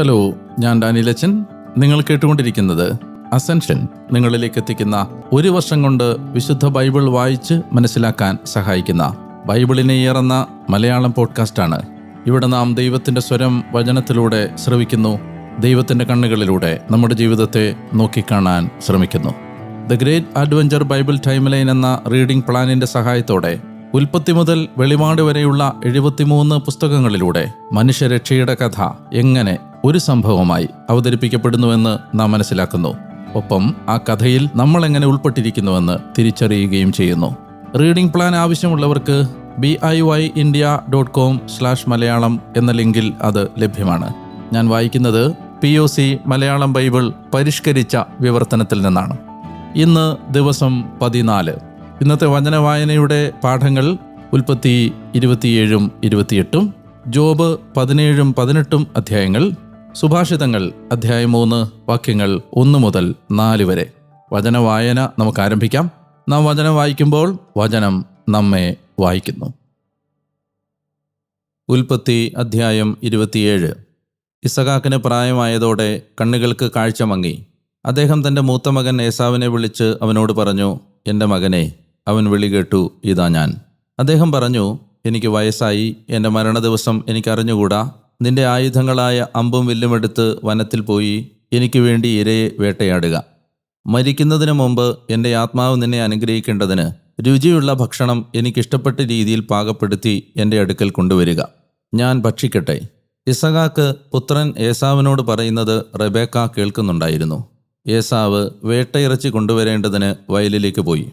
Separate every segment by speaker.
Speaker 1: Hello ഞാൻ ഡാനിലച്ചൻ നിങ്ങൾ കേട്ടുകൊണ്ടിരിക്കുന്നത് അസെൻഷൻ നിങ്ങളിലേക്ക് എത്തിക്കുന്ന ഒരു വർഷം കൊണ്ട് വിശുദ്ധ ബൈബിൾ വായിച്ച് മനസ്സിലാക്കാൻ സഹായിക്കുന്ന ബൈബിളിനെ ഏറുന്ന മലയാളം പോഡ്കാസ്റ്റാണ്. ഇവിടെ നാം ദൈവത്തിന്റെ സ്വരം വചനത്തിലൂടെ ശ്രവിക്കുന്നു. ദൈവത്തിന്റെ കണ്ണുകളിലൂടെ നമ്മുടെ ജീവിതത്തെ നോക്കിക്കാണാൻ ശ്രമിക്കുന്നു. The great adventure Bible time line എന്ന റീഡിംഗ് പ്ലാനിന്റെ സഹായത്തോടെ ഉൽപ്പത്തി മുതൽ വെളിപാട് വരെയുള്ള എഴുപത്തിമൂന്ന് പുസ്തകങ്ങളിലൂടെ മനുഷ്യരക്ഷയുടെ കഥ എങ്ങനെ ഒരു സംഭവമായി അവതരിപ്പിക്കപ്പെടുന്നുവെന്ന് നാം മനസ്സിലാക്കുന്നു. ഒപ്പം ആ കഥയിൽ നമ്മൾ എങ്ങനെ ഉൾപ്പെട്ടിരിക്കുന്നുവെന്ന് തിരിച്ചറിയുകയും ചെയ്യുന്നു. റീഡിംഗ് പ്ലാൻ ആവശ്യമുള്ളവർക്ക് B I Y India dot com slash Malayalam എന്ന ലിങ്കിൽ അത് ലഭ്യമാണ്. ഞാൻ വായിക്കുന്നത് P O C Malayalam Bible പരിഷ്കരിച്ച വിവർത്തനത്തിൽ നിന്നാണ്. ഇന്ന് ദിവസം പതിനാല്. ഇന്നത്തെ വചന വായനയുടെ പാഠങ്ങൾ ഉൽപ്പത്തി ഇരുപത്തിയേഴും ഇരുപത്തിയെട്ടും ജോബ് പതിനേഴും പതിനെട്ടും അധ്യായങ്ങൾ സുഭാഷിതങ്ങൾ അധ്യായം മൂന്ന് വാക്യങ്ങൾ ഒന്ന് മുതൽ നാല് വരെ. വചന വായന നമുക്ക് ആരംഭിക്കാം നാം വചനം വായിക്കുമ്പോൾ വചനം നമ്മെ വായിക്കുന്നു. ഉൽപ്പത്തി അധ്യായം ഇരുപത്തിയേഴ്. ഇസഖാക്കിന് പ്രായമായതോടെ കണ്ണുകൾക്ക് കാഴ്ച മങ്ങി. അദ്ദേഹം തന്റെ മൂത്ത മകൻ ഏസാവിനെ വിളിച്ച് അവനോട് പറഞ്ഞു എന്റെ മകനെ അവൻ വിളി കേട്ടു ഇതാ ഞാൻ. അദ്ദേഹം പറഞ്ഞു എനിക്ക് വയസ്സായി എന്റെ മരണദിവസം എനിക്കറിഞ്ഞുകൂടാ? നിന്റെ ആയുധങ്ങളായ അമ്പും വില്ലുമെടുത്ത് വനത്തിൽ പോയി എനിക്ക് വേണ്ടി ഇരയെ വേട്ടയാടുക. മരിക്കുന്നതിന് മുമ്പ് എന്റെ ആത്മാവ് നിന്നെ അനുഗ്രഹിക്കേണ്ടതിന് രുചിയുള്ള ഭക്ഷണം എനിക്കിഷ്ടപ്പെട്ട രീതിയിൽ പാകപ്പെടുത്തി എന്റെ അടുക്കൽ കൊണ്ടുവരിക. ഞാൻ ഭക്ഷിക്കട്ടെ. ഇസഹാക്ക് പുത്രൻ ഏസാവിനോട് പറയുന്നത് റബേക്ക കേൾക്കുന്നുണ്ടായിരുന്നു. ഏസാവ് വേട്ടയിറച്ചി കൊണ്ടുവരേണ്ടതിന് വയലിലേക്ക് പോയി.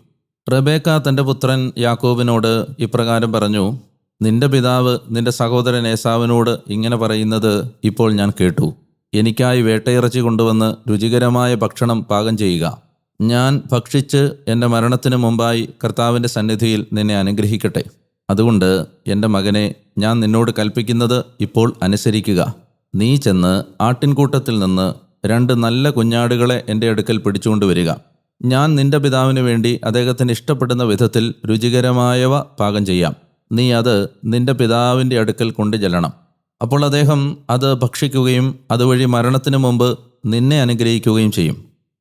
Speaker 1: റബേക്ക തന്റെ പുത്രൻ യാക്കോബിനോട് ഇപ്രകാരം പറഞ്ഞു നിന്റെ പിതാവ് നിന്റെ സഹോദരൻ ഏസാവിനോട് ഇങ്ങനെ പറയുന്നത് ഇപ്പോൾ ഞാൻ കേട്ടു. എനിക്കായി വേട്ടയിറച്ചി കൊണ്ടുവന്ന് രുചികരമായ ഭക്ഷണം പാകം ചെയ്യുക. ഞാൻ ഭക്ഷിച്ച് എന്റെ മരണത്തിന് മുമ്പായി കർത്താവിന്റെ സന്നിധിയിൽ നിന്നെ അനുഗ്രഹിക്കട്ടെ. അതുകൊണ്ട് എന്റെ മകനെ ഞാൻ നിന്നോട് കൽപ്പിക്കുന്നത് ഇപ്പോൾ അനുസരിക്കുക. നീ ചെന്ന് ആട്ടിൻകൂട്ടത്തിൽ നിന്ന് രണ്ട് നല്ല കുഞ്ഞാടുകളെ എന്റെ അടുക്കൽ പിടിച്ചുകൊണ്ടുവരിക ഞാൻ നിന്റെ പിതാവിന് വേണ്ടി അദ്ദേഹത്തിന് ഇഷ്ടപ്പെടുന്ന വിധത്തിൽ രുചികരമായവ പാകം ചെയ്യാം. നീ അത് നിന്റെ പിതാവിന്റെ അടുക്കൽ കൊണ്ടു ചെല്ലണം. അപ്പോൾ അദ്ദേഹം അത് ഭക്ഷിക്കുകയും അതുവഴി മരണത്തിന് മുമ്പ് നിന്നെ അനുഗ്രഹിക്കുകയും ചെയ്യും.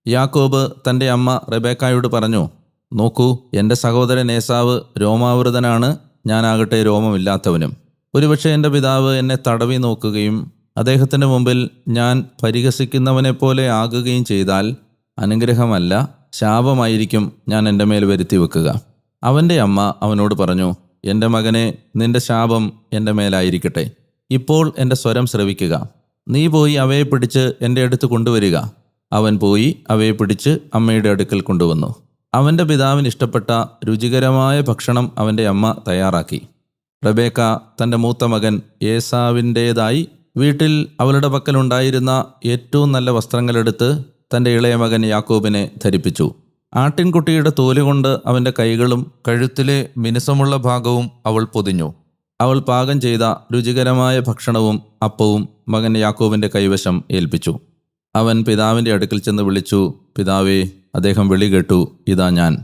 Speaker 1: യാക്കോബ് തന്റെ അമ്മ റെബേക്കായോട് പറഞ്ഞു നോക്കൂ എന്റെ സഹോദരൻ ഏസാവ് രോമാവൃതനാണ് ഞാനാകട്ടെ രോമമില്ലാത്തവനും. ഒരുപക്ഷെ എന്റെ പിതാവ് എന്നെ തടവി നോക്കുകയും അദ്ദേഹത്തിന്റെ മുമ്പിൽ ഞാൻ പരിഹസിക്കുന്നവനെ പോലെ ആകുകയും ചെയ്താൽ അനുഗ്രഹമല്ല ശാപമായിരിക്കും ഞാൻ എന്റെ മേൽ വരുത്തി വെക്കുക. അവന്റെ അമ്മ അവനോട് പറഞ്ഞു എന്റെ മകനെ നിന്റെ ശാപം എന്റെ മേലായിരിക്കട്ടെ. ഇപ്പോൾ എന്റെ സ്വരം ശ്രവിക്കുക. നീ പോയി അവയെ പിടിച്ച് എന്റെ അടുത്ത് കൊണ്ടുവരിക. അവൻ പോയി അവയെ പിടിച്ച് അമ്മയുടെ അടുക്കൽ കൊണ്ടുവന്നു. അവന്റെ പിതാവിന് ഇഷ്ടപ്പെട്ട രുചികരമായ ഭക്ഷണം അവന്റെ അമ്മ തയ്യാറാക്കി. റബേക്ക തന്റെ മൂത്ത മകൻ ഏസാവിന്റേതായി വീട്ടിൽ അവളുടെ പക്കലുണ്ടായിരുന്ന ഏറ്റവും നല്ല വസ്ത്രങ്ങളെടുത്ത് തന്റെ ഇളയ മകൻ യാക്കോബിനെ ധരിപ്പിച്ചു. ആട്ടിൻകുട്ടിയുടെ തോലുകൊണ്ട് അവന്റെ കൈകളും കഴുത്തിലെ മിനുസമുള്ള ഭാഗവും അവൾ പൊതിഞ്ഞു. അവൾ പാകം ചെയ്ത രുചികരമായ ഭക്ഷണവും അപ്പവും മകൻ യാക്കോവിന്റെ കൈവശം ഏൽപ്പിച്ചു. അവൻ പിതാവിന്റെ അടുക്കൽ ചെന്ന് വിളിച്ചു പിതാവേ അദ്ദേഹം വിളി കേട്ടു ഇതാ ഞാൻ.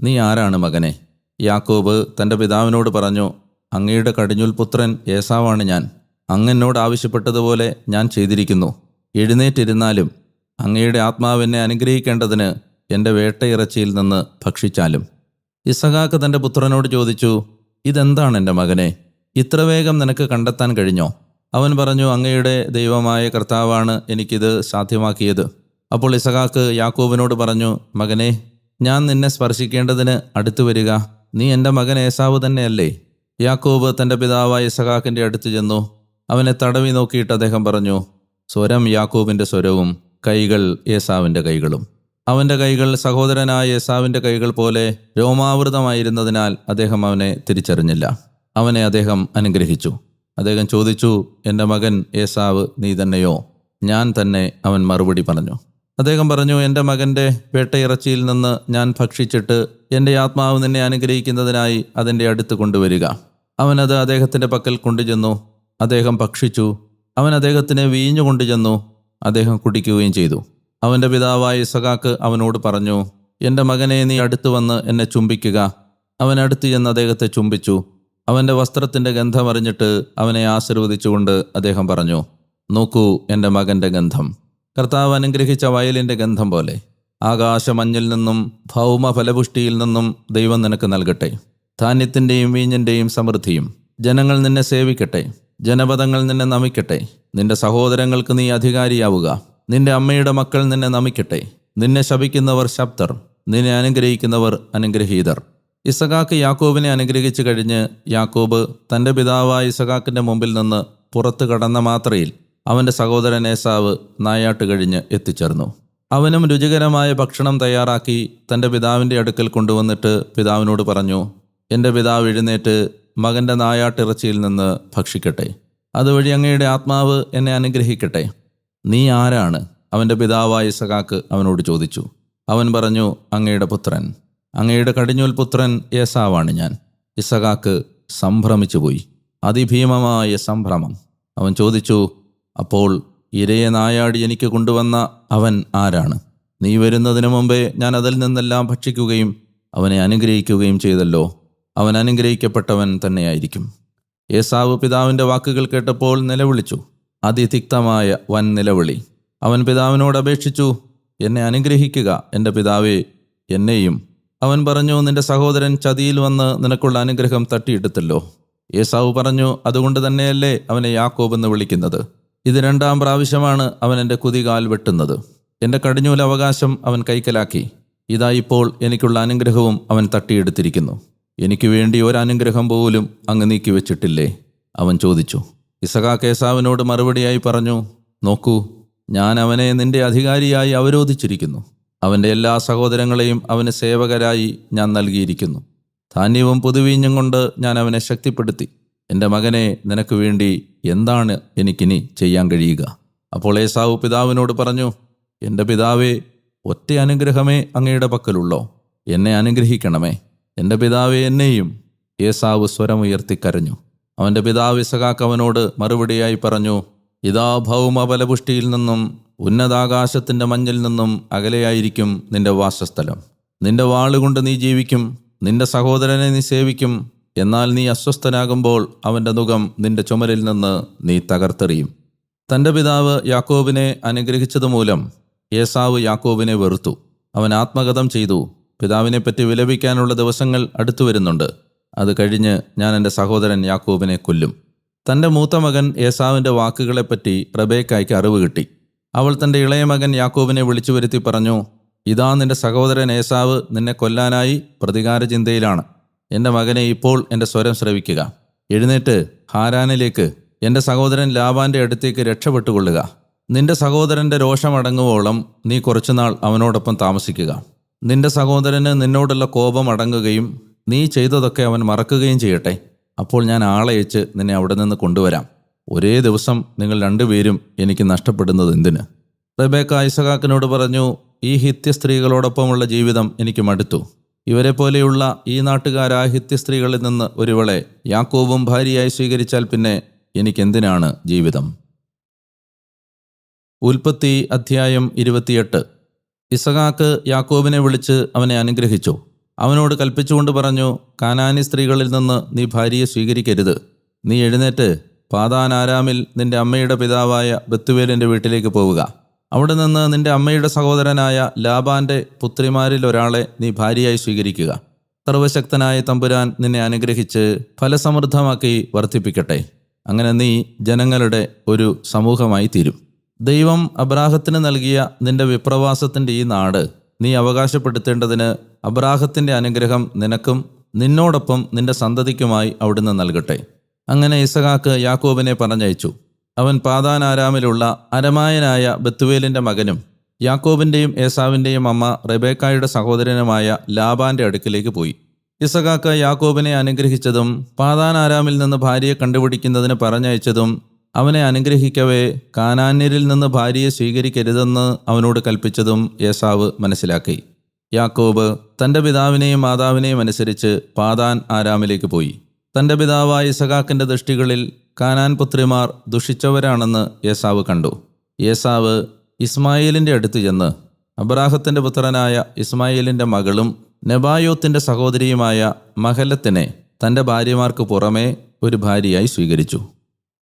Speaker 1: നീ ആരാണ് മകനെ? യാക്കോബ് തന്റെ പിതാവിനോട് പറഞ്ഞു അങ്ങയുടെ കടിഞ്ഞുൽ പുത്രൻ ഏസാവാണ് ഞാൻ. അങ്ങെന്നോട് ആവശ്യപ്പെട്ടതുപോലെ ഞാൻ ചെയ്തിരിക്കുന്നു. എഴുന്നേറ്റിരുന്നാലും അങ്ങയുടെ ആത്മാവിനെ അനുഗ്രഹിക്കേണ്ടതിന് എന്റെ വേട്ടയിറച്ചിയിൽ നിന്ന് ഭക്ഷിച്ചാലും. ഇസഹാക്ക് തന്റെ പുത്രനോട് ചോദിച്ചു ഇതെന്താണ് എന്റെ മകനെ? ഇത്ര വേഗം നിനക്ക് കണ്ടെത്താൻ കഴിഞ്ഞോ? അവൻ പറഞ്ഞു അങ്ങയുടെ ദൈവമായ കർത്താവാണ് എനിക്കിത് സാധ്യമാക്കിയത്. അപ്പോൾ ഇസഹാക്ക് യാക്കോബിനോട് പറഞ്ഞു മകനെ ഞാൻ നിന്നെ സ്പർശിക്കേണ്ടതിന് അടുത്തു വരിക. നീ എന്റെ മകൻ ഏസാവ് തന്നെയല്ലേ? യാക്കോബ് തന്റെ പിതാവായ ഇസഹാക്കിന്റെ അടുത്ത് ചെന്നു. അവനെ തടവി നോക്കിയിട്ട് അദ്ദേഹം പറഞ്ഞു സ്വരം യാക്കോബിന്റെ സ്വരവും കൈകൾ ഏസാവിന്റെ കൈകളും. അവന്റെ കൈകൾ സഹോദരനായ യേസാവിന്റെ കൈകൾ പോലെ രോമാവൃതമായിരുന്നതിനാൽ അദ്ദേഹം അവനെ തിരിച്ചറിഞ്ഞില്ല. അവനെ അദ്ദേഹം അനുഗ്രഹിച്ചു. അദ്ദേഹം ചോദിച്ചു എന്റെ മകൻ ഏസാവ് നീ തന്നെയോ? ഞാൻ തന്നെ അവൻ മറുപടി പറഞ്ഞു. അദ്ദേഹം പറഞ്ഞു എന്റെ മകന്റെ വേട്ടയിറച്ചിയിൽ നിന്ന് ഞാൻ ഭക്ഷിച്ചിട്ട് എന്റെ ആത്മാവ് നിന്നെ അനുഗ്രഹിക്കുന്നതിനായി അതിന്റെ അടുത്ത് കൊണ്ടുവരിക. അവനത് അദ്ദേഹത്തിന്റെ പക്കൽ കൊണ്ടുചെന്നു. അദ്ദേഹം ഭക്ഷിച്ചു. അവൻ അദ്ദേഹത്തിന് വീഞ്ഞു കൊണ്ടുചെന്നു. അദ്ദേഹം കുടിക്കുകയും ചെയ്തു. അവന്റെ പിതാവായ ഇസഹാക്ക് അവനോട് പറഞ്ഞു എന്റെ മകനെ നീ അടുത്ത് വന്ന് എന്നെ ചുംബിക്കുക. അവൻ അടുത്ത് ചെന്ന് അദ്ദേഹത്തെ ചുംബിച്ചു. അവന്റെ വസ്ത്രത്തിന്റെ ഗന്ധമറിഞ്ഞിട്ട് അവനെ ആശീർവദിച്ചുകൊണ്ട് അദ്ദേഹം പറഞ്ഞു നോക്കൂ എന്റെ മകന്റെ ഗന്ധം. കർത്താവ് അനുഗ്രഹിച്ച വയലിന്റെ ഗന്ധം പോലെ. ആകാശമഞ്ഞിൽ നിന്നും ഭൗമ ഫലപുഷ്ടിയിൽ നിന്നും ദൈവം നിനക്ക് നൽകട്ടെ. ധാന്യത്തിന്റെയും വീഞ്ഞിന്റെയും സമൃദ്ധിയും ജനങ്ങൾ നിന്നെ സേവിക്കട്ടെ. ജനപദങ്ങൾ നിന്നെ നമിക്കട്ടെ. നിന്റെ സഹോദരങ്ങൾക്ക് നീ അധികാരിയാവുക. നിന്റെ അമ്മയുടെ മക്കൾ നിന്നെ നമിക്കട്ടെ. നിന്നെ ശപിക്കുന്നവർ ശബ്ദർ നിന്നെ അനുഗ്രഹിക്കുന്നവർ അനുഗ്രഹീതർ. ഇസഖാക്ക് യാക്കോബിനെ അനുഗ്രഹിച്ചു കഴിഞ്ഞ് യാക്കോബ് തന്റെ പിതാവായ ഇസഖാക്കിന്റെ മുമ്പിൽ നിന്ന് പുറത്തു കടന്ന മാത്രയിൽ അവന്റെ സഹോദരൻ ഏസാവ് നായാട്ട് കഴിഞ്ഞ് എത്തിച്ചേർന്നു. അവനും രുചികരമായ ഭക്ഷണം തയ്യാറാക്കി തന്റെ പിതാവിന്റെ അടുക്കൽ കൊണ്ടുവന്നിട്ട് പിതാവിനോട് പറഞ്ഞു എന്റെ പിതാവ് എഴുന്നേറ്റ് മകന്റെ നായാട്ടിറച്ചിയിൽ നിന്ന് ഭക്ഷിക്കട്ടെ. അതുവഴി അങ്ങയുടെ ആത്മാവ് എന്നെ അനുഗ്രഹിക്കട്ടെ. നീ ആരാണ്? അവന്റെ പിതാവായ സഖാക്ക് അവനോട് ചോദിച്ചു. അവൻ പറഞ്ഞു അങ്ങയുടെ പുത്രൻ. അങ്ങയുടെ കടിഞ്ഞൂൽ പുത്രൻ ഏസാവാണ് ഞാൻ. ഇസഖാക്ക് സംഭ്രമിച്ചുപോയി. അതിഭീമമായ സംഭ്രമം. അവൻ ചോദിച്ചു അപ്പോൾ ഇരയെ നായാടി എനിക്ക് കൊണ്ടുവന്ന അവൻ ആരാണ്? നീ വരുന്നതിന് മുമ്പേ ഞാൻ അതിൽ നിന്നെല്ലാം ഭക്ഷിക്കുകയും അവനെ അനുഗ്രഹിക്കുകയും ചെയ്തല്ലോ. അവൻ അനുഗ്രഹിക്കപ്പെട്ടവൻ തന്നെയായിരിക്കും. ഏസാവ് പിതാവിന്റെ വാക്കുകൾ കേട്ടപ്പോൾ നിലവിളിച്ചു. അതിതിക്തമായ വൻ നിലവിളി. അവൻ പിതാവിനോട് അപേക്ഷിച്ചു എന്നെ അനുഗ്രഹിക്കുക എന്റെ പിതാവേ എന്നെയും. അവൻ പറഞ്ഞു നിന്റെ സഹോദരൻ ചതിയിൽ വന്ന് നിനക്കുള്ള അനുഗ്രഹം തട്ടിയെടുത്തല്ലോ ഏസാവ് പറഞ്ഞു അതുകൊണ്ട് തന്നെയല്ലേ അവനെ യാക്കോബ് എന്ന് വിളിക്കുന്നത്. ഇത് രണ്ടാം പ്രാവശ്യമാണ് അവൻ എന്റെ കുതികാൽ വെട്ടുന്നത്. എന്റെ കടിഞ്ഞൂൽ അവകാശം അവൻ കൈക്കലാക്കി. ഇതാ ഇപ്പോൾ എനിക്കുള്ള അനുഗ്രഹവും അവൻ തട്ടിയെടുത്തിരിക്കുന്നു. എനിക്ക് വേണ്ടി ഒരനുഗ്രഹം പോലും അങ്ങ് നീക്കി വെച്ചിട്ടില്ലേ അവൻ ചോദിച്ചു. ഇസഖാ കേസാവിനോട് മറുപടിയായി പറഞ്ഞു നോക്കൂ ഞാൻ അവനെ നിന്റെ അധികാരിയായി അവരോധിച്ചിരിക്കുന്നു. അവന്റെ എല്ലാ സഹോദരങ്ങളെയും അവന് സേവകരായി ഞാൻ നൽകിയിരിക്കുന്നു. ധാന്യവും പുതുവീഞ്ഞും കൊണ്ട് ഞാൻ അവനെ ശക്തിപ്പെടുത്തി. എന്റെ മകനെ നിനക്ക് വേണ്ടി എന്താണ് എനിക്കിനി ചെയ്യാൻ കഴിയുക? അപ്പോൾ ഏസാവ് പിതാവിനോട് പറഞ്ഞു എന്റെ പിതാവേ ഒറ്റ അനുഗ്രഹമേ അങ്ങയുടെ പക്കലുള്ളോ? എന്നെ അനുഗ്രഹിക്കണമേ. എന്റെ പിതാവേ എന്നെയും ഏസാവ് സ്വരമുയർത്തി കരഞ്ഞു അവന്റെ പിതാവ് ഇസഹാക്ക് അവനോട് മറുപടിയായി പറഞ്ഞു ഇതാ ഭൗമ ബലപുഷ്ടിയിൽ നിന്നും ഉന്നതാകാശത്തിന്റെ മഞ്ഞിൽ നിന്നും അകലെയായിരിക്കും നിന്റെ വാസസ്ഥലം. നിന്റെ വാളുകൊണ്ട് നീ ജീവിക്കും നിന്റെ സഹോദരനെ നീ സേവിക്കും. എന്നാൽ നീ അസ്വസ്ഥനാകുമ്പോൾ അവന്റെ മുഖം നിന്റെ ചുമരിൽ നിന്ന് നീ തകർത്തെറിയും. തന്റെ പിതാവ് യാക്കോബിനെ അനുഗ്രഹിച്ചതുമൂലം ഏസാവ് യാക്കോബിനെ വെറുത്തു. അവൻ ആത്മഗതം ചെയ്തു. പിതാവിനെപ്പറ്റി വിലപിക്കാനുള്ള ദിവസങ്ങൾ അടുത്തു വരുന്നുണ്ട് അത് കഴിഞ്ഞ് ഞാൻ എന്റെ സഹോദരൻ യാക്കൂബിനെ കൊല്ലും. തന്റെ മൂത്ത മകൻ ഏസാവിന്റെ വാക്കുകളെപ്പറ്റി റബേക്കായ്ക്ക് അറിവ് കിട്ടി. അവൾ തന്റെ ഇളയ മകൻ യാക്കൂബിനെ വിളിച്ചു വരുത്തി പറഞ്ഞു ഇതാ നിന്റെ സഹോദരൻ ഏസാവ് നിന്നെ കൊല്ലാനായി പ്രതികാര ചിന്തയിലാണ്. എന്റെ മകനെ ഇപ്പോൾ എന്റെ സ്വരം ശ്രവിക്കുക. എഴുന്നേറ്റ് ഹാരാനിലേക്ക് എന്റെ സഹോദരൻ ലാബാന്റെ അടുത്തേക്ക് രക്ഷപ്പെട്ടുകൊള്ളുക. നിന്റെ സഹോദരന്റെ രോഷമടങ്ങുവോളം നീ കുറച്ചുനാൾ അവനോടൊപ്പം താമസിക്കുക. നിന്റെ സഹോദരന് നിന്നോടുള്ള കോപം അടങ്ങുകയും നീ ചെയ്തതൊക്കെ അവൻ മറക്കുകയും ചെയ്യട്ടെ. അപ്പോൾ ഞാൻ ആളയച്ച് നിന്നെ അവിടെ നിന്ന് കൊണ്ടുവരാം. ഒരേ ദിവസം നിങ്ങൾ രണ്ടുപേരും എനിക്ക് നഷ്ടപ്പെടുന്നത് എന്തിന്? റബേക്ക ഐസഹാക്കിനോട് പറഞ്ഞു ഈ ഹിത്യ സ്ത്രീകളോടൊപ്പമുള്ള ജീവിതം എനിക്ക് മടുത്തു. ഇവരെ പോലെയുള്ള ഈ നാട്ടുകാരായ ഹിത്യ സ്ത്രീകളിൽ നിന്ന് ഒരുവളെ യാക്കോബും ഭാര്യയായി സ്വീകരിച്ചാൽ പിന്നെ എനിക്കെന്തിനാണ് ജീവിതം? ഉൽപ്പത്തി അധ്യായം ഇരുപത്തിയെട്ട്. ഇസഹാക്ക് യാക്കോബിനെ വിളിച്ച് അവനെ അനുഗ്രഹിച്ചു. അവനോട് കൽപ്പിച്ചുകൊണ്ട് പറഞ്ഞു കാനാനി സ്ത്രീകളിൽ നിന്ന് നീ ഭാര്യയെ സ്വീകരിക്കരുത്. നീ എഴുന്നേറ്റ്. പാതാനാരാമിൽ നിന്റെ അമ്മയുടെ പിതാവായ ബത്തുവേലിന്റെ വീട്ടിലേക്ക് പോവുക. അവിടെ നിന്ന് നിന്റെ അമ്മയുടെ സഹോദരനായ ലാബാന്റെ പുത്രിമാരിൽ ഒരാളെ നീ ഭാര്യയായി സ്വീകരിക്കുക. സർവശക്തനായ തമ്പുരാൻ നിന്നെ അനുഗ്രഹിച്ച് ഫലസമൃദ്ധമാക്കി വർദ്ധിപ്പിക്കട്ടെ. അങ്ങനെ നീ ജനങ്ങളുടെ ഒരു സമൂഹമായി തീരും ദൈവം അബ്രാഹത്തിന് നൽകിയ നിന്റെ വിപ്രവാസത്തിന്റെ ഈ നാട് നീ അവകാശപ്പെടുത്തേണ്ടതിന് അബ്രാഹത്തിന്റെ അനുഗ്രഹം നിനക്കും നിന്നോടൊപ്പം നിന്റെ സന്തതിക്കുമായി അവിടുന്ന് നൽകട്ടെ. അങ്ങനെ ഇസഹാക്ക് യാക്കോബിനെ പറഞ്ഞയച്ചു. അവൻ പാതാനാരാമിലുള്ള അരമായനായ ബത്തുവേലിന്റെ മകനും യാക്കോബിന്റെയും ഏസാവിന്റെയും അമ്മ റെബേക്കായുടെ സഹോദരനുമായ ലാബാന്റെ അടുക്കിലേക്ക് പോയി. ഇസഖാക്ക് യാക്കോബിനെ അനുഗ്രഹിച്ചതും പാതാനാരാമിൽ നിന്ന് ഭാര്യയെ കണ്ടുപിടിക്കുന്നതിന് പറഞ്ഞയച്ചതും അവനെ അനുഗ്രഹിക്കവേ കാനാന്യരിൽ നിന്ന് ഭാര്യയെ സ്വീകരിക്കരുതെന്ന് അവനോട് കൽപ്പിച്ചതും യേസാവ് മനസ്സിലാക്കി. യാക്കോബ് തന്റെ പിതാവിനെയും മാതാവിനെയും അനുസരിച്ച് പാതാൻ ആരാമിലേക്ക് പോയി. തന്റെ പിതാവായ ഇസഹാക്കിന്റെ ദൃഷ്ടികളിൽ കാനാൻ പുത്രിമാർ ദുഷിച്ചവരാണെന്ന് യേസാവ് കണ്ടു. യേസാവ് ഇസ്മായേലിന്റെ അടുത്ത് ചെന്ന് അബ്രാഹത്തിന്റെ പുത്രനായ ഇസ്മായേലിന്റെ മകളും നെബായോത്തിന്റെ സഹോദരിയുമായ മഹലത്തിനെ തന്റെ ഭാര്യമാർക്ക് പുറമേ ഒരു ഭാര്യയായി സ്വീകരിച്ചു.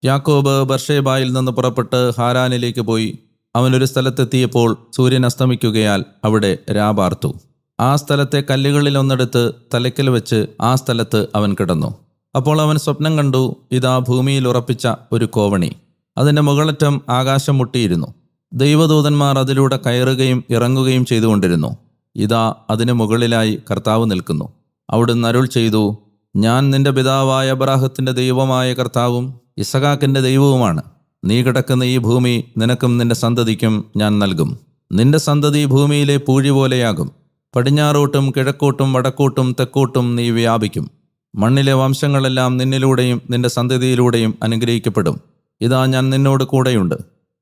Speaker 1: യാക്കോബ് ബർഷേബായിൽ നിന്ന് പുറപ്പെട്ട് ഹാരാനിലേക്ക് പോയി. അവനൊരു സ്ഥലത്തെത്തിയപ്പോൾ സൂര്യൻ അസ്തമിക്കുകയാൽ അവിടെ രാപാർത്തു ആ സ്ഥലത്തെ കല്ലുകളിൽ ഒന്നെടുത്ത് തലയ്ക്കൽ വെച്ച് ആ സ്ഥലത്ത് അവൻ കിടന്നു. അപ്പോൾ അവൻ സ്വപ്നം കണ്ടു ഇതാ ഭൂമിയിൽ ഉറപ്പിച്ച ഒരു കോവണി. അതിന്റെ മുകളറ്റം ആകാശം മുട്ടിയിരുന്നു. ദൈവദൂതന്മാർ അതിലൂടെ കയറുകയും ഇറങ്ങുകയും ചെയ്തുകൊണ്ടിരുന്നു. ഇതാ അതിന് മുകളിലായി കർത്താവ് നിൽക്കുന്നു. അവിടുന്ന് അരുൾ ചെയ്തു ഞാൻ നിന്റെ പിതാവായ അബ്രാഹത്തിന്റെ ദൈവമായ കർത്താവും ഇസഹാക്കിന്റെ ദൈവവുമാണ്. നീ കിടക്കുന്ന ഈ ഭൂമി നിനക്കും നിന്റെ സന്തതിക്കും ഞാൻ നൽകും. നിന്റെ സന്തതി ഭൂമിയിലെ പൂഴി പോലെയാകും. പടിഞ്ഞാറോട്ടും കിഴക്കോട്ടും വടക്കോട്ടും തെക്കോട്ടും നീ വ്യാപിക്കും. മണ്ണിലെ വംശങ്ങളെല്ലാം നിന്നിലൂടെയും നിന്റെ സന്തതിയിലൂടെയും അനുഗ്രഹിക്കപ്പെടും. ഇതാ ഞാൻ നിന്നോട് കൂടെയുണ്ട്.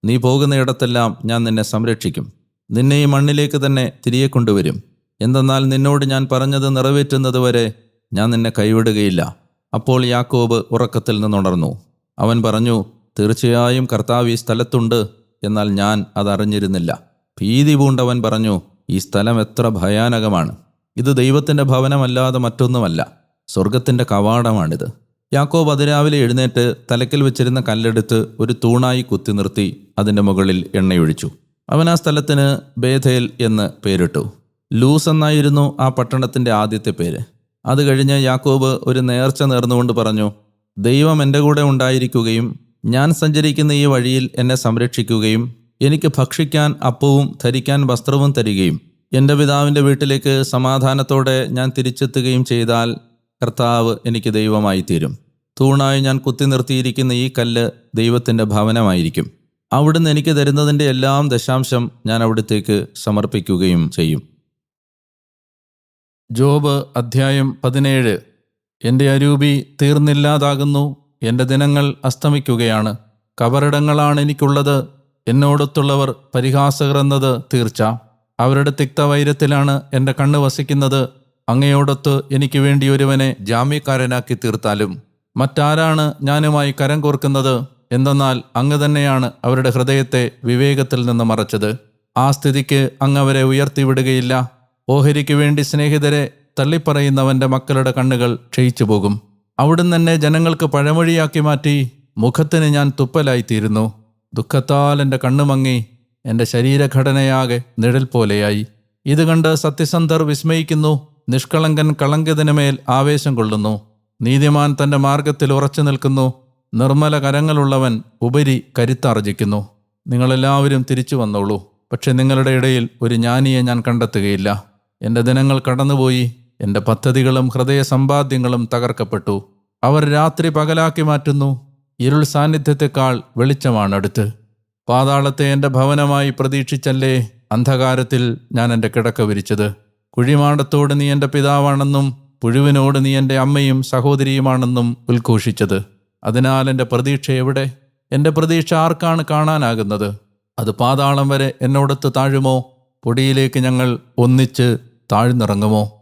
Speaker 1: നീ പോകുന്നയിടത്തെല്ലാം ഞാൻ നിന്നെ സംരക്ഷിക്കും. നിന്നെ ഈ മണ്ണിലേക്ക് തന്നെ തിരികെ കൊണ്ടുവരും. എന്തെന്നാൽ നിന്നോട് ഞാൻ പറഞ്ഞത് നിറവേറ്റുന്നതുവരെ ഞാൻ നിന്നെ കൈവിടുകയില്ല. അപ്പോൾ യാക്കോബ് ഉറക്കത്തിൽ നിന്നുണർന്നു. അവൻ പറഞ്ഞു തീർച്ചയായും കർത്താവ് ഈ സ്ഥലത്തുണ്ട് എന്നാൽ ഞാൻ അതറിഞ്ഞിരുന്നില്ല. ഭീതി പൂണ്ടവൻ പറഞ്ഞു ഈ സ്ഥലം എത്ര ഭയാനകമാണ്. ഇത് ദൈവത്തിന്റെ ഭവനമല്ലാതെ മറ്റൊന്നുമല്ല. സ്വർഗത്തിന്റെ കവാടമാണിത്. യാക്കോബ് അതിരാവിലെ എഴുന്നേറ്റ് തലക്കിൽ വെച്ചിരുന്ന കല്ലെടുത്ത് ഒരു തൂണായി കുത്തി നിർത്തി അതിന്റെ മുകളിൽ എണ്ണയൊഴിച്ചു. അവൻ ആ സ്ഥലത്തിന് ബേഥേൽ എന്ന് പേരിട്ടു. ലൂസ് എന്നായിരുന്നു ആ പട്ടണത്തിന്റെ ആദ്യത്തെ പേര്. അത് കഴിഞ്ഞ് യാക്കോബ് ഒരു നേർച്ച നേർന്നുകൊണ്ട് പറഞ്ഞു ദൈവം എന്റെ കൂടെ ഉണ്ടായിരിക്കുകയും ഞാൻ സഞ്ചരിക്കുന്ന ഈ വഴിയിൽ എന്നെ സംരക്ഷിക്കുകയും എനിക്ക് ഭക്ഷിക്കാൻ അപ്പവും ധരിക്കാൻ വസ്ത്രവും തരികയും എന്റെ പിതാവിന്റെ വീട്ടിലേക്ക് സമാധാനത്തോടെ ഞാൻ തിരിച്ചെത്തുകയും ചെയ്താൽ കർത്താവ് എനിക്ക് ദൈവമായി തീരും തൂണായി ഞാൻ കുത്തി നിർത്തിയിരിക്കുന്ന ഈ കല്ല് ദൈവത്തിന്റെ ഭവനമായിരിക്കും. അവിടുന്ന് എനിക്ക് തരുന്നതിന്റെ എല്ലാം ദശാംശം ഞാൻ അവിടത്തേക്ക് സമർപ്പിക്കുകയും ചെയ്യും. ജോബ് അധ്യായം പതിനേഴ്. എന്റെ അരൂപി തീർന്നില്ലാതാകുന്നു. എന്റെ ദിനങ്ങൾ അസ്തമിക്കുകയാണ്. കബറിടങ്ങളാണ് എനിക്കുള്ളത്. എന്നോടൊത്തുള്ളവർ പരിഹാസകർ എന്നത് തീർച്ച. അവരുടെ തിക്തവൈരത്തിലാണ് എന്റെ കണ്ണ് വസിക്കുന്നത്. അങ്ങയോടൊത്ത് എനിക്ക് വേണ്ടി ഒരുവനെ ജാമ്യക്കാരനാക്കി തീർത്താലും മറ്റാരാണ് ഞാനുമായി കരം കോർക്കുന്നത്? എന്തെന്നാൽ അങ്ങ് തന്നെയാണ് അവരുടെ ഹൃദയത്തെ വിവേകത്തിൽ നിന്ന് മറച്ചത്. ആ സ്ഥിതിക്ക് അങ്ങ് അവരെ ഉയർത്തിവിടുകയില്ല. ഓഹരിക്ക് വേണ്ടി സ്നേഹിതരെ തള്ളിപ്പറയുന്നവന്റെ മക്കളുടെ കണ്ണുകൾ ക്ഷയിച്ചു പോകും. അവിടുന്ന് എന്നെ ജനങ്ങൾക്ക് പഴമൊഴിയാക്കി മാറ്റി മുഖത്തിന് ഞാൻ തുപ്പലായിത്തീരുന്നു. ദുഃഖത്താൽ എന്റെ കണ്ണുമങ്ങി എന്റെ ശരീരഘടനയാകെ നിഴൽ പോലെയായി. ഇത് കണ്ട് സത്യസന്ധർ വിസ്മയിക്കുന്നു. നിഷ്കളങ്കൻ കളങ്കിതനുമേൽ ആവേശം കൊള്ളുന്നു. നീതിമാൻ തന്റെ മാർഗത്തിൽ ഉറച്ചു നിൽക്കുന്നു. നിർമ്മല കരങ്ങളുള്ളവൻ ഉപരി കരുത്താർജിക്കുന്നു. നിങ്ങളെല്ലാവരും തിരിച്ചു വന്നോളൂ. പക്ഷെ നിങ്ങളുടെ ഇടയിൽ ഒരു ജ്ഞാനിയെ ഞാൻ കണ്ടെത്തുകയില്ല. എന്റെ ദിനങ്ങൾ കടന്നുപോയി. എന്റെ പദ്ധതികളും ഹൃദയ സമ്പാദ്യങ്ങളും തകർക്കപ്പെട്ടു. അവർ രാത്രി പകലാക്കി മാറ്റുന്നു. ഇരുൾ സാന്നിധ്യത്തെക്കാൾ വെളിച്ചമാണ് അടുത്ത് പാതാളത്തെ എന്റെ ഭവനമായി പ്രതീക്ഷിച്ചല്ലേ അന്ധകാരത്തിൽ ഞാൻ എന്റെ കിടക്ക വിരിച്ചത്. കുഴിമാടത്തോട് നീ എന്റെ പിതാവാണെന്നും പുഴുവിനോട് നീ എന്റെ അമ്മയും സഹോദരിയുമാണെന്നും ഉദ്ഘോഷിച്ചത് അതിനാൽ എന്റെ പ്രതീക്ഷ എവിടെ? എന്റെ പ്രതീക്ഷ ആർക്കാണ് കാണാനാകുന്നത്? അത് പാതാളം വരെ എന്നോടൊത്ത് താഴുമോ? പൊടിയിലേക്ക് ഞങ്ങൾ ഒന്നിച്ച് താഴ്ന്നിറങ്ങുമോ?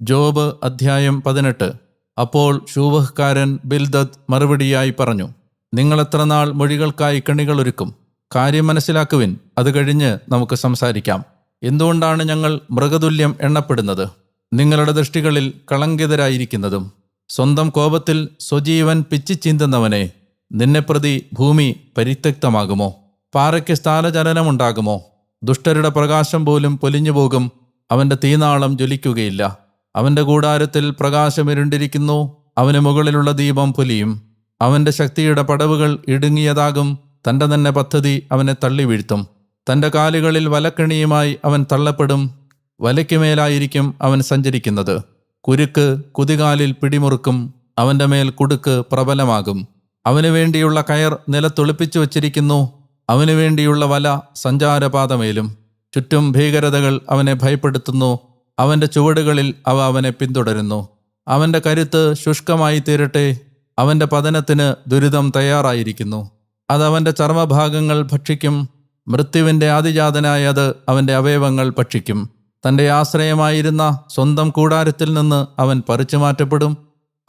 Speaker 1: ജോബ് അധ്യായം പതിനെട്ട്. അപ്പോൾ ഷൂവഹ്കാരൻ ബിൽദത്ത് മറുപടിയായി പറഞ്ഞു നിങ്ങൾ എത്ര നാൾ മൊഴികൾക്കായി കണികളൊരുക്കും കാര്യം മനസ്സിലാക്കുവിൻ അത് കഴിഞ്ഞ് നമുക്ക് സംസാരിക്കാം. എന്തുകൊണ്ടാണ് ഞങ്ങൾ മൃഗതുല്യം എണ്ണപ്പെടുന്നത്? നിങ്ങളുടെ ദൃഷ്ടികളിൽ കളങ്കിതരായിരിക്കുന്നതും. സ്വന്തം കോപത്തിൽ സ്വജീവൻ പിച്ചിച്ചീന്തുന്നവനെ നിന്നെ പ്രതി ഭൂമി പരിത്യക്തമാകുമോ? പാറയ്ക്ക് സ്ഥാനചലനമുണ്ടാകുമോ? ദുഷ്ടരുടെ പ്രകാശം പോലും പൊലിഞ്ഞു പോകും അവന്റെ തീനാളം ജ്വലിക്കുകയില്ല. അവന്റെ കൂടാരത്തിൽ പ്രകാശം ഇരുണ്ടിരിക്കുന്നു അവന് മുകളിലുള്ള ദീപം പുലിയും അവന്റെ ശക്തിയുടെ പടവുകൾ ഇടുങ്ങിയതാകും തന്റെ തന്നെ പദ്ധതി അവനെ തള്ളി വീഴ്ത്തും തന്റെ കാലുകളിൽ വലക്കണിയുമായി അവൻ തള്ളപ്പെടും വലയ്ക്കുമേലായിരിക്കും അവൻ സഞ്ചരിക്കുന്നത് കുരുക്ക് കുതികാലിൽ പിടിമുറുക്കും അവന്റെ മേൽ കുടുക്ക് പ്രബലമാകും അവനു വേണ്ടിയുള്ള കയർ നിലത്തൊളിപ്പിച്ചു വച്ചിരിക്കുന്നു അവനു വേണ്ടിയുള്ള വല സഞ്ചാരപാതമേലും ചുറ്റും ഭീകരതകൾ അവനെ ഭയപ്പെടുത്തുന്നു അവന്റെ ചുവടുകളിൽ അവ അവനെ പിന്തുടരുന്നു. അവന്റെ കരുത്ത് ശുഷ്കമായി തീരട്ടെ. അവന്റെ പതനത്തിന് ദുരിതം തയ്യാറായിരിക്കുന്നു. അത് അവന്റെ ചർമ്മഭാഗങ്ങൾ ഭക്ഷിക്കും. മൃത്യുവിന്റെ ആദിജാതനായ അത് അവന്റെ അവയവങ്ങൾ ഭക്ഷിക്കും. തന്റെ ആശ്രയമായിരുന്ന സ്വന്തം കൂടാരത്തിൽ നിന്ന് അവൻ പറിച്ചു മാറ്റപ്പെടും.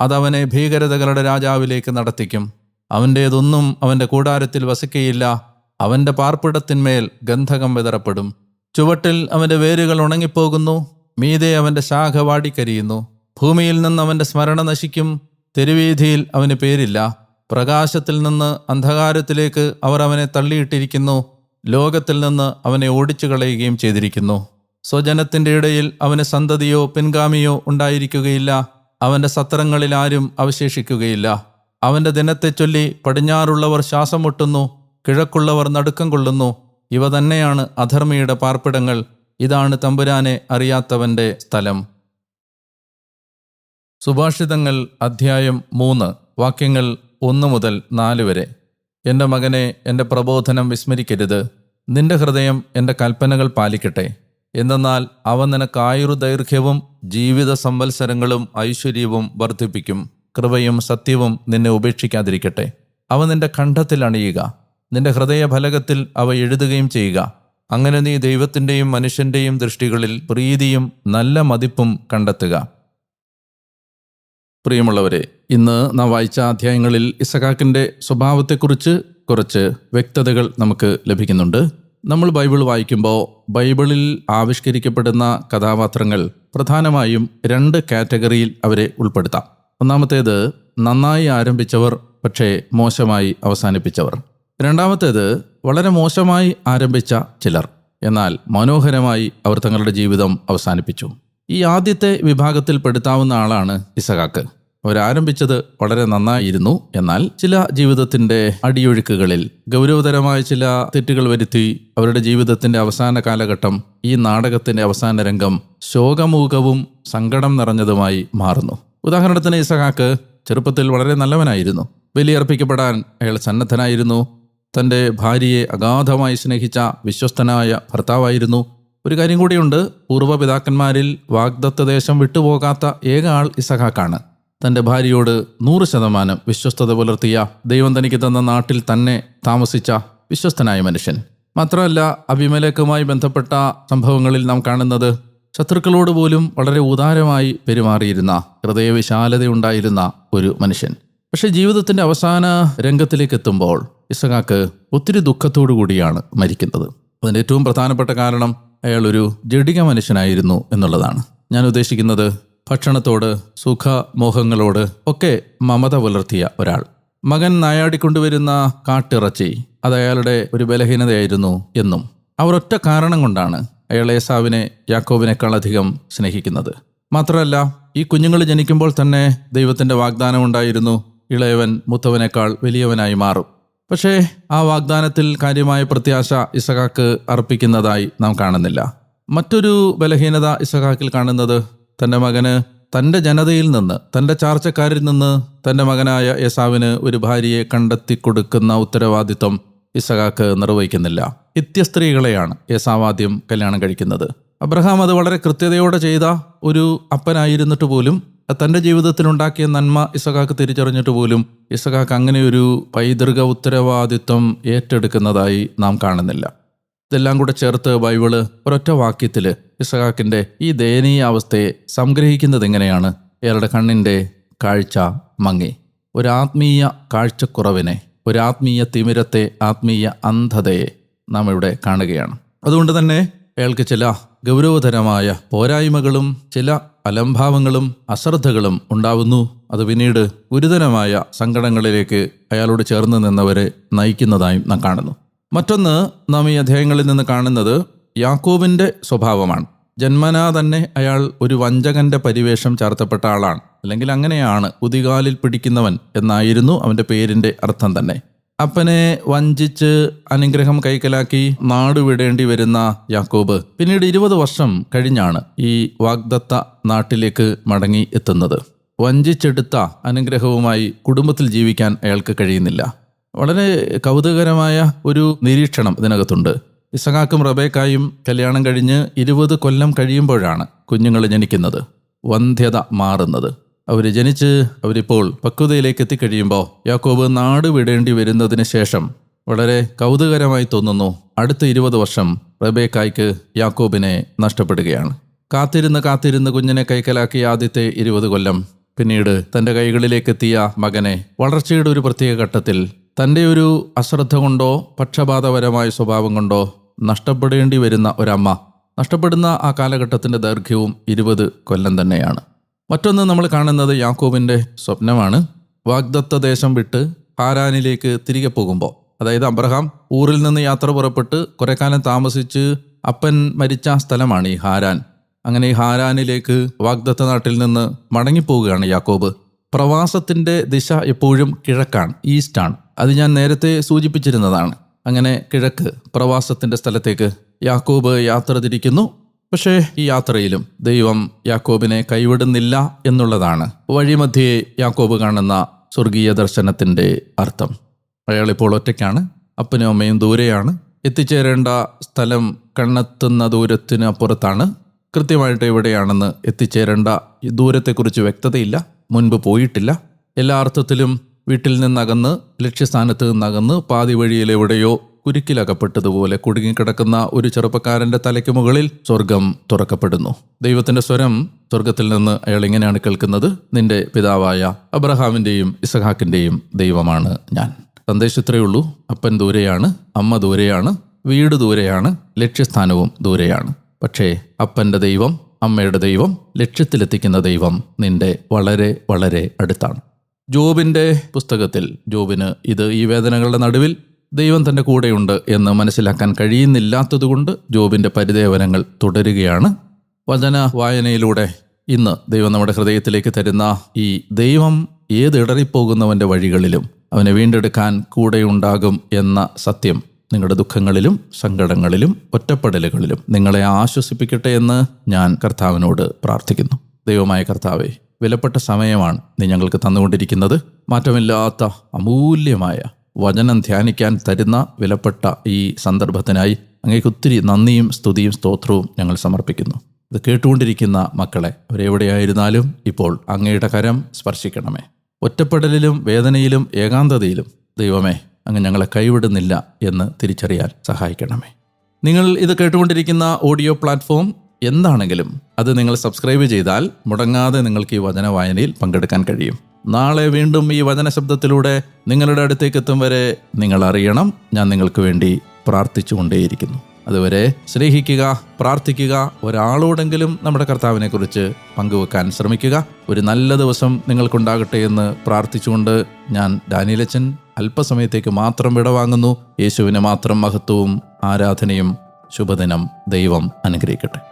Speaker 1: അതവനെ ഭീകരതകളുടെ രാജാവിലേക്ക് നടത്തിക്കും. അവന്റേതൊന്നും അവന്റെ കൂടാരത്തിൽ വസിക്കയില്ല. അവന്റെ പാർപ്പിടത്തിന്മേൽ ഗന്ധകം വിതറപ്പെടും. ചുവട്ടിൽ അവന്റെ വേരുകൾ ഉണങ്ങിപ്പോകുന്നു. മീതെ അവന്റെ ശാഖ വാടിക്കരിയുന്നു. ഭൂമിയിൽ നിന്ന് അവന്റെ സ്മരണ നശിക്കും. തെരുവീതിയിൽ അവന് പേരില്ല. പ്രകാശത്തിൽ നിന്ന് അന്ധകാരത്തിലേക്ക് അവർ അവനെ തള്ളിയിട്ടിരിക്കുന്നു. ലോകത്തിൽ നിന്ന് അവനെ ഓടിച്ചു കളയുകയും ചെയ്തിരിക്കുന്നു. സ്വജനത്തിന്റെ ഇടയിൽ അവന് സന്തതിയോ പിൻഗാമിയോ ഉണ്ടായിരിക്കുകയില്ല. അവന്റെ സത്രങ്ങളിൽ ആരും അവശേഷിക്കുകയില്ല. അവന്റെ ദിനത്തെ ചൊല്ലി പടിഞ്ഞാറുള്ളവർ ശ്വാസം മുട്ടുന്നു. കിഴക്കുള്ളവർ നടുക്കം കൊള്ളുന്നു. ഇവ തന്നെയാണ് അധർമ്മിയുടെ പാർപ്പിടങ്ങൾ. ഇതാണ് തമ്പുരാനെ അറിയാത്തവന്റെ സ്ഥലം. സുഭാഷിതങ്ങൾ അധ്യായം മൂന്ന് വാക്യങ്ങൾ ഒന്ന് മുതൽ നാല് വരെ. എന്റെ മകനെ എന്റെ പ്രബോധനം വിസ്മരിക്കരുത്. നിന്റെ ഹൃദയം എന്റെ കൽപ്പനകൾ പാലിക്കട്ടെ. എന്തെന്നാൽ അവ നിനക്ക് ആയുർദൈർഘ്യവും ജീവിത സംവത്സരങ്ങളും ഐശ്വര്യവും വർദ്ധിപ്പിക്കും. കൃപയും സത്യവും നിന്നെ ഉപേക്ഷിക്കാതിരിക്കട്ടെ. അവ നിന്റെ കണ്ഠത്തിൽ അണിയുക. നിന്റെ ഹൃദയഫലകത്തിൽ അവ എഴുതുകയും ചെയ്യുക. അങ്ങനെ നീ ദൈവത്തിന്റെയും മനുഷ്യന്റെയും ദൃഷ്ടികളിൽ പ്രീതിയും നല്ല മതിപ്പും കണ്ടെത്തുക. പ്രിയമുള്ളവരെ ഇന്ന് നാം വായിച്ച അധ്യായങ്ങളിൽ ഇസഹാക്കിന്റെ സ്വഭാവത്തെക്കുറിച്ച് കുറച്ച് വ്യക്തതകൾ നമുക്ക് ലഭിക്കുന്നുണ്ട്. നമ്മൾ ബൈബിൾ വായിക്കുമ്പോൾ ബൈബിളിൽ ആവിഷ്കരിക്കപ്പെടുന്ന കഥാപാത്രങ്ങൾ പ്രധാനമായും രണ്ട് കാറ്റഗറിയിൽ അവരെ ഉൾപ്പെടുത്താം. ഒന്നാമത്തേത് നന്നായി ആരംഭിച്ചവർ പക്ഷേ മോശമായി അവസാനിപ്പിച്ചവർ. രണ്ടാമത്തേത് വളരെ മോശമായി ആരംഭിച്ച ചിലർ. എന്നാൽ മനോഹരമായി അവർ തങ്ങളുടെ ജീവിതം അവസാനിപ്പിച്ചു. ഈ ആദ്യത്തെ വിഭാഗത്തിൽ പെടുത്താവുന്ന ആളാണ് ഇസഹാക്ക്. അവരാരംഭിച്ചത് വളരെ നന്നായിരുന്നു. എന്നാൽ ചില ജീവിതത്തിന്റെ അടിയൊഴുക്കുകളിൽ ഗൗരവതരമായ ചില തെറ്റുകൾ വരുത്തി അവരുടെ ജീവിതത്തിന്റെ അവസാന കാലഘട്ടം ഈ നാടകത്തിന്റെ അവസാന രംഗം ശോകമൂകവും സങ്കടം നിറഞ്ഞതുമായി മാറുന്നു. ഉദാഹരണത്തിന് ഇസഹാക്ക് ചെറുപ്പത്തിൽ വളരെ നല്ലവനായിരുന്നു. ബലിയർപ്പിക്കപ്പെടാൻ അയാൾ സന്നദ്ധനായിരുന്നു. തന്റെ ഭാര്യയെ അഗാധമായി സ്നേഹിച്ച വിശ്വസ്തനായ ഭർത്താവായിരുന്നു. ഒരു കാര്യം കൂടിയുണ്ട് പൂർവപിതാക്കന്മാരിൽ വാഗ്ദത്ത ദേശം വിട്ടുപോകാത്ത ഏക ആൾ ഇസഹാക്കാണ്. തന്റെ ഭാര്യയോട് നൂറ് ശതമാനം വിശ്വസ്തത പുലർത്തിയ ദൈവം തനിക്ക് തന്ന നാട്ടിൽ തന്നെ താമസിച്ച വിശ്വസ്തനായ മനുഷ്യൻ. മാത്രമല്ല അഭിമലക്കുമായി ബന്ധപ്പെട്ട സംഭവങ്ങളിൽ നാം കാണുന്നത് ശത്രുക്കളോട് പോലും വളരെ ഉദാരമായി പെരുമാറിയിരുന്ന ഹൃദയവിശാലതയുണ്ടായിരുന്ന ഒരു മനുഷ്യൻ. പക്ഷേ ജീവിതത്തിന്റെ അവസാന രംഗത്തിലേക്ക് എത്തുമ്പോൾ ഇസഹാക്ക് ഒത്തിരി ദുഃഖത്തോടു കൂടിയാണ് മരിക്കുന്നത്. അതിന്റെ ഏറ്റവും പ്രധാനപ്പെട്ട കാരണം അയാൾ ഒരു ജഡിക മനുഷ്യനായിരുന്നു എന്നുള്ളതാണ്. ഞാൻ ഉദ്ദേശിക്കുന്നത് ഭക്ഷണത്തോട് സുഖമോഹങ്ങളോട് ഒക്കെ മമത പുലർത്തിയ ഒരാൾ. മകൻ നായാടിക്കൊണ്ടുവരുന്ന കാട്ടിറച്ചി അത് അയാളുടെ ഒരു ബലഹീനതയായിരുന്നു എന്നും അവർ ഒറ്റ കാരണം കൊണ്ടാണ് അയാൾ ഏസാവിനെ യാക്കോബിനേക്കാൾ അധികം സ്നേഹിക്കുന്നത്. മാത്രമല്ല ഈ കുഞ്ഞുങ്ങൾ ജനിക്കുമ്പോൾ തന്നെ ദൈവത്തിന്റെ വാഗ്ദാനം ഉണ്ടായിരുന്നു ഇളയവൻ മുത്തവനേക്കാൾ വലിയവനായി മാറും. പക്ഷേ ആ വാഗ്ദാനത്തിൽ കാര്യമായ പ്രത്യാശ ഇസഹാക്ക് അർപ്പിക്കുന്നതായി നാം കാണുന്നില്ല. മറ്റൊരു ബലഹീനത ഇസഹാക്കിൽ കാണുന്നത് തന്റെ മകന് തന്റെ ജനതയിൽ നിന്ന് തന്റെ ചാർച്ചക്കാരിൽ നിന്ന് തന്റെ മകനായ യേസാവിന് ഒരു ഭാര്യയെ കണ്ടെത്തി കൊടുക്കുന്ന ഉത്തരവാദിത്വം ഇസഹാക്ക് നിർവഹിക്കുന്നില്ല. നിത്യസ്ത്രീകളെയാണ് യേസാവാദ്യം കല്യാണം കഴിക്കുന്നത്. അബ്രഹാം അത് വളരെ കൃത്യതയോടെ ചെയ്ത ഒരു അപ്പനായിരുന്നിട്ട് പോലും തന്റെ ജീവിതത്തിലുണ്ടാക്കിയ നന്മ ഇസഹാക്ക് തിരിച്ചറിഞ്ഞിട്ട് പോലും ഇസഹാക്ക് ഒരു പൈതൃക ഉത്തരവാദിത്വം ഏറ്റെടുക്കുന്നതായി നാം കാണുന്നില്ല. ഇതെല്ലാം കൂടെ ചേർത്ത് ബൈബിൾ ഒരൊറ്റ വാക്യത്തിൽ ഇസഹാക്കിന്റെ ഈ ദയനീയ അവസ്ഥയെ സംഗ്രഹിക്കുന്നത് എങ്ങനെയാണ്? അയാളുടെ കണ്ണിന്റെ കാഴ്ച മങ്ങി. ഒരു ആത്മീയ കാഴ്ചക്കുറവിനെ ഒരു ആത്മീയ തിമിരത്തെ ആത്മീയ അന്ധതയെ നാം ഇവിടെ കാണുകയാണ്. അതുകൊണ്ട് തന്നെ അയാൾക്ക് ചില ഗൗരവതരമായ പോരായ്മകളും ചില അലംഭാവങ്ങളും അശ്രദ്ധകളും ഉണ്ടാവുന്നു. അത് പിന്നീട് ഗുരുതരമായ സങ്കടങ്ങളിലേക്ക് അയാളോട് ചേർന്ന് നിന്നവരെ നയിക്കുന്നതായും നാം കാണുന്നു. മറ്റൊന്ന് നാം ഈ അധ്യായങ്ങളിൽ നിന്ന് കാണുന്നത് യാക്കോബിന്റെ സ്വഭാവമാണ്. ജന്മനാ തന്നെ അയാൾ ഒരു വഞ്ചകന്റെ പരിവേഷം ചാർത്തപ്പെട്ട ആളാണ്. അല്ലെങ്കിൽ അങ്ങനെയാണ് കുതികാലിൽ പിടിക്കുന്നവൻ എന്നായിരുന്നു അവന്റെ പേരിന്റെ അർത്ഥം തന്നെ. അപ്പനെ വഞ്ചിച്ച് അനുഗ്രഹം കൈക്കലാക്കി നാടുവിടേണ്ടി വരുന്ന യാക്കോബ്. പിന്നീട് ഇരുപത് വർഷം കഴിഞ്ഞാണ് ഈ വാഗ്ദത്ത നാട്ടിലേക്ക് മടങ്ങി എത്തുന്നത്. വഞ്ചിച്ചെടുത്ത അനുഗ്രഹവുമായി കുടുംബത്തിൽ ജീവിക്കാൻ അയാൾക്ക് കഴിയുന്നില്ല. വളരെ കൗതുകരമായ ഒരു നിരീക്ഷണം ഇതിനകത്തുണ്ട്. ഇസഹാക്കും റബേക്കായും കല്യാണം കഴിഞ്ഞ് ഇരുപത് കൊല്ലം കഴിയുമ്പോഴാണ് കുഞ്ഞുങ്ങൾ ജനിക്കുന്നത്. വന്ധ്യത മാറുന്നത്. അവർ ജനിച്ച് അവരിപ്പോൾ പക്വതയിലേക്ക് എത്തിക്കഴിയുമ്പോൾ യാക്കോബ് നാട് വിടേണ്ടി വരുന്നതിന് ശേഷം വളരെ കൗതുകരമായി തോന്നുന്നു അടുത്ത ഇരുപത് വർഷം റബേക്കായ്ക്ക് യാക്കോബിനെ നഷ്ടപ്പെടുകയാണ്. കാത്തിരുന്ന് കാത്തിരുന്ന് കുഞ്ഞിനെ കൈക്കലാക്കിയ ആദ്യത്തെ ഇരുപത് കൊല്ലം പിന്നീട് തന്റെ കൈകളിലേക്കെത്തിയ മകനെ വളർച്ചയുടെ ഒരു പ്രത്യേക ഘട്ടത്തിൽ തന്റെ ഒരു അശ്രദ്ധ കൊണ്ടോ പക്ഷപാതപരമായ സ്വഭാവം കൊണ്ടോ നഷ്ടപ്പെടേണ്ടി വരുന്ന ഒരമ്മ. നഷ്ടപ്പെടുന്ന ആ കാലഘട്ടത്തിന്റെ ദൈർഘ്യവും ഇരുപത് കൊല്ലം തന്നെയാണ്. മറ്റൊന്ന് നമ്മൾ കാണുന്നത് യാക്കോബിന്റെ സ്വപ്നമാണ്. വാഗ്ദത്ത ദേശം വിട്ട് ഹാരാനിലേക്ക് തിരികെ പോകുമ്പോൾ. അതായത് അബ്രഹാം ഊറിൽ നിന്ന് യാത്ര പുറപ്പെട്ട് കുറെ കാലം താമസിച്ച് അപ്പൻ മരിച്ച സ്ഥലമാണ് ഈ ഹാരാൻ. അങ്ങനെ ഈ ഹാരാനിലേക്ക് വാഗ്ദത്ത നാട്ടിൽ നിന്ന് മടങ്ങിപ്പോവുകയാണ് യാക്കോബ്. പ്രവാസത്തിന്റെ ദിശ എപ്പോഴും കിഴക്കാണ് ഈസ്റ്റാണ്. അത് ഞാൻ നേരത്തെ സൂചിപ്പിച്ചിരുന്നതാണ്. അങ്ങനെ കിഴക്ക് പ്രവാസത്തിന്റെ സ്ഥലത്തേക്ക് യാക്കോബ് യാത്ര തിരിക്കുന്നു. പക്ഷേ ഈ യാത്രയിലും ദൈവം യാക്കോബിനെ കൈവിടുന്നില്ല എന്നുള്ളതാണ്. വഴിമധ്യേ യാക്കോബ് കാണുന്ന സ്വർഗീയ ദർശനത്തിന്റെ അർത്ഥം. അയാൾ ഇപ്പോൾ ഒറ്റയ്ക്കാണ് അപ്പനും അമ്മയും ദൂരെയാണ്. എത്തിച്ചേരേണ്ട സ്ഥലം കണ്ണെത്തുന്ന ദൂരത്തിന് അപ്പുറത്താണ്. കൃത്യമായിട്ട് എവിടെയാണെന്ന് എത്തിച്ചേരേണ്ട ദൂരത്തെക്കുറിച്ച് വ്യക്തതയില്ല മുൻപ് പോയിട്ടില്ല. എല്ലാ അർത്ഥത്തിലും വീട്ടിൽ നിന്നകന്ന് ലക്ഷ്യസ്ഥാനത്ത് നിന്നകന്ന് പാതി വഴിയിൽ എവിടെയോ കുരുക്കിലകപ്പെട്ടതുപോലെ കുടുങ്ങിക്കിടക്കുന്ന ഒരു ചെറുപ്പക്കാരന്റെ തലയ്ക്ക് മുകളിൽ സ്വർഗം തുറക്കപ്പെടുന്നു. ദൈവത്തിന്റെ സ്വരം സ്വർഗത്തിൽ നിന്ന് അയാൾ ഇങ്ങനെയാണ് കേൾക്കുന്നത് നിന്റെ പിതാവായ അബ്രഹാമിന്റെയും ഇസഹാക്കിന്റെയും ദൈവമാണ് ഞാൻ. സന്ദേശം ഇത്രയേ ഉള്ളൂ. അപ്പൻ ദൂരെയാണ് അമ്മ ദൂരെയാണ് വീട് ദൂരെയാണ് ലക്ഷ്യസ്ഥാനവും ദൂരെയാണ്. പക്ഷേ അപ്പന്റെ ദൈവം അമ്മയുടെ ദൈവം ലക്ഷ്യത്തിലെത്തിക്കുന്ന ദൈവം നിന്റെ വളരെ വളരെ അടുത്താണ്. ജോബിന്റെ പുസ്തകത്തിൽ ജോബിന് ഇത് ഈ വേദനകളുടെ നടുവിൽ ദൈവം തന്റെ കൂടെയുണ്ട് എന്ന് മനസ്സിലാക്കാൻ കഴിയുന്നില്ലാത്തതുകൊണ്ട് ജോബിന്റെ പരിദേവനങ്ങൾ തുടരുകയാണ്. വചന വായനയിലൂടെ ഇന്ന് ദൈവം നമ്മുടെ ഹൃദയത്തിലേക്ക് തരുന്ന ഈ ദൈവം ഏത് ഇടറിപ്പോകുന്നവന്റെ വഴികളിലും അവനെ വീണ്ടെടുക്കാൻ കൂടെയുണ്ടാകും എന്ന സത്യം നിങ്ങളുടെ ദുഃഖങ്ങളിലും സങ്കടങ്ങളിലും ഒറ്റപ്പെടലുകളിലും നിങ്ങളെ ആശ്വസിപ്പിക്കട്ടെ എന്ന് ഞാൻ കർത്താവിനോട് പ്രാർത്ഥിക്കുന്നു. ദൈവമായ കർത്താവെ വിലപ്പെട്ട സമയമാണ് നീ ഞങ്ങൾക്ക് തന്നുകൊണ്ടിരിക്കുന്നത്. മാറ്റമില്ലാത്ത അമൂല്യമായ വചനം ധ്യാനിക്കാൻ തരുന്ന വിലപ്പെട്ട ഈ സന്ദർഭത്തിനായി അങ്ങേക്ക് ഒത്തിരി നന്ദിയും സ്തുതിയും സ്തോത്രവും ഞങ്ങൾ സമർപ്പിക്കുന്നു. ഇത് കേട്ടുകൊണ്ടിരിക്കുന്ന മക്കളെ അവരെവിടെയായിരുന്നാലും ഇപ്പോൾ അങ്ങയുടെ കരം സ്പർശിക്കണമേ. ഒറ്റപ്പെടലിലും വേദനയിലും ഏകാന്തതയിലും ദൈവമേ അങ്ങ് ഞങ്ങളെ കൈവിടുന്നില്ല എന്ന് തിരിച്ചറിയാൻ സഹായിക്കണമേ. നിങ്ങൾ ഇത് കേട്ടുകൊണ്ടിരിക്കുന്ന ഓഡിയോ പ്ലാറ്റ്ഫോം എന്താണെങ്കിലും അത് നിങ്ങൾ സബ്സ്ക്രൈബ് ചെയ്താൽ മുടങ്ങാതെ നിങ്ങൾക്ക് ഈ വചന വായനയിൽ പങ്കെടുക്കാൻ കഴിയും. നാളെ വീണ്ടും ഈ വചന ശബ്ദത്തിലൂടെ നിങ്ങളുടെ അടുത്തേക്ക് എത്തും വരെ നിങ്ങൾ അറിയണം. ഞാൻ നിങ്ങൾക്ക് വേണ്ടി പ്രാർത്ഥിച്ചുകൊണ്ടേയിരിക്കുന്നു. അതുവരെ സ്നേഹിക്കുക പ്രാർത്ഥിക്കുക ഒരാളോടെങ്കിലും നമ്മുടെ കർത്താവിനെക്കുറിച്ച് പങ്കുവെക്കാൻ ശ്രമിക്കുക. ഒരു നല്ല ദിവസം നിങ്ങൾക്കുണ്ടാകട്ടെ എന്ന് പ്രാർത്ഥിച്ചുകൊണ്ട് ഞാൻ ഡാനിയലച്ചൻ അല്പസമയത്തേക്ക് മാത്രം വിടവാങ്ങുന്നു. യേശുവിന് മാത്രം മഹത്വവും ആരാധനയും ശുഭദിനം ദൈവം അനുഗ്രഹിക്കട്ടെ.